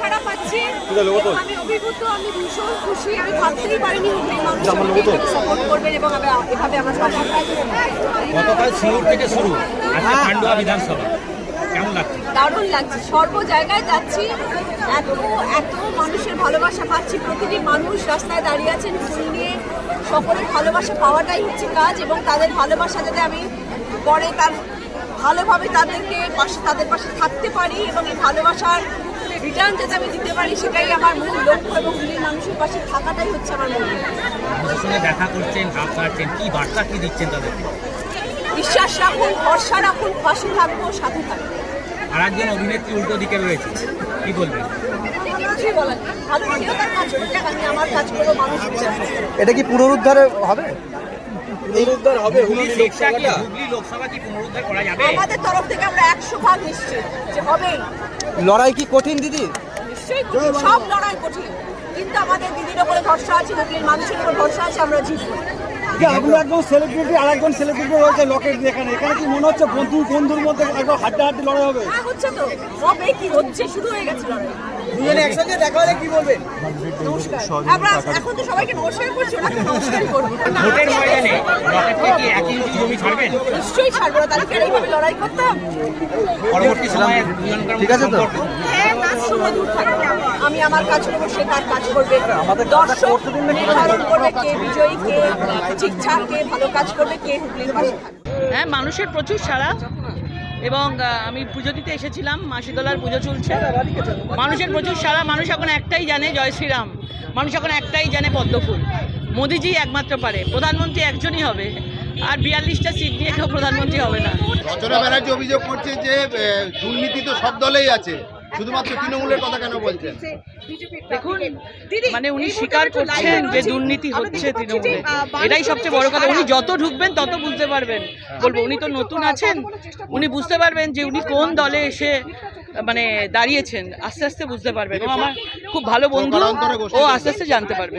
সারা পাচ্ছি। আমি অভিভূত আমি ভীষণ খুশি। আমি ভাবতেই পারিনি মানুষ সাপোর্ট করবেন এবং এভাবে আমার পাশে গতকাল সিঙ্গুর থেকে শুরু। আজকে পান্ডুয়া বিধানসভা। কেমন লাগছে? দারুণ লাগছে। সর্ব জায়গায় যাচ্ছি। এত এত মানুষের ভালোবাসা পাচ্ছি। প্রতিটি মানুষ রাস্তায় দাঁড়িয়ে আছেন ফুল নিয়ে। সকলের ভালোবাসা পাওয়াটাই হচ্ছে কাজ এবং তাদের ভালোবাসা যাতে আমি পরে তার ভালোভাবে তাদেরকে পাশে তাদের পাশে থাকতে পারি এবং এই ভালোবাসার রিটার্ন যাতে আমি দিতে পারি সেটাই আমার মূল লক্ষ্য এবং দিল্লির মানুষের পাশে থাকাটাই হচ্ছে আমার মূল লক্ষ্য। মানুষের সঙ্গে দেখা করছেন হাত ছাড়ছেন কি বার্তা কি দিচ্ছেন তাদেরকে? বিশ্বাস রাখুন ভরসা রাখুন পাশে থাকব সাথে থাকব। আর একজন অভিনেত্রী উল্টো দিকে রয়েছে কি বলবেন? কিছুই বলার আমি আমার কাজ করব মানুষ এটা কি পুনরুদ্ধারে হবে? হুগলি লোকসভা কি হুগলি লোকসভা কি পুনরুদ্ধার করা যাবে? আমাদের তরফ থেকে আমরা একশো ভাগ নিশ্চিত যে হবেই। লড়াই কি কঠিন দিদি? নিশ্চয়ই সব লড়াই কঠিন। কিন্তু আমাদের দিদির উপরে ভরসা আছে হুগলির মানুষের উপর ভরসা আছে আমরা জিতবো। আপনি একদম সেলিব্রিটি আর একজন সেলিব্রিটি রয়েছে লকেট এখানে এখানে কি মনে হচ্ছে বন্ধু বন্ধুর মধ্যে একদম হাড্ডা হাড্ডি লড়াই হবে? হ্যাঁ হচ্ছে তো। হবে কি হচ্ছে শুরু হয়ে গেছে লড়াই। দুজনে একসঙ্গে দেখা হলে কি বলবেন? নমস্কার। আমরা এখন তো সবাইকে নমস্কার করছি ওনাকে নমস্কারই করব। ভোটের ময়দানে রকেটকে কি এক ইঞ্চি জমি ছাড়বেন? নিশ্চয়ই ছাড়বো না তাহলে কেন এইভাবে লড়াই করতাম? পরবর্তী সময়ে ঠিক আছে তো? হ্যাঁ দূর থাকবে আমি আমার কাজ করব সে তার কাজ করবে। দর্শক নির্ধারণ করবে কে বিজয়ী কে ঠিকঠাক কে ভালো কাজ করবে কে হুগলির পাশে হ্যাঁ মানুষের প্রচুর সারা এবং আমি পুজো দিতে এসেছিলাম মাসিদোলার পুজো চলছে। মানুষের প্রচুর সারা মানুষ এখন একটাই জানে জয় শ্রীরাম। মানুষ এখন একটাই জানে পদ্মফুল। মোদিজি একমাত্র পারে প্রধানমন্ত্রী একজনই হবে। আর বিয়াল্লিশটা সিট নিয়ে কেউ প্রধানমন্ত্রী হবে না। রচনা ব্যানার্জি অভিযোগ করছে যে দুর্নীতি তো সব দলেই আছে। শুধুমাত্র তৃণমূলের কথা কেন বলছেন? দেখুন মানে উনি স্বীকার করছেন যে দুর্নীতি হচ্ছে তৃণমূলে। এটাই সবচেয়ে বড় কথা উনি যত ঢুকবেন তত বুঝতে পারবেন। বলব উনি তো নতুন আছেন। উনি বুঝতে পারবেন যে উনি কোন দলে এসে মানে দাঁড়িয়েছেন। আস্তে আস্তে বুঝতে পারবেন। ও আমার খুব ভালো বন্ধু ও আস্তে আস্তে জানতে পারবে।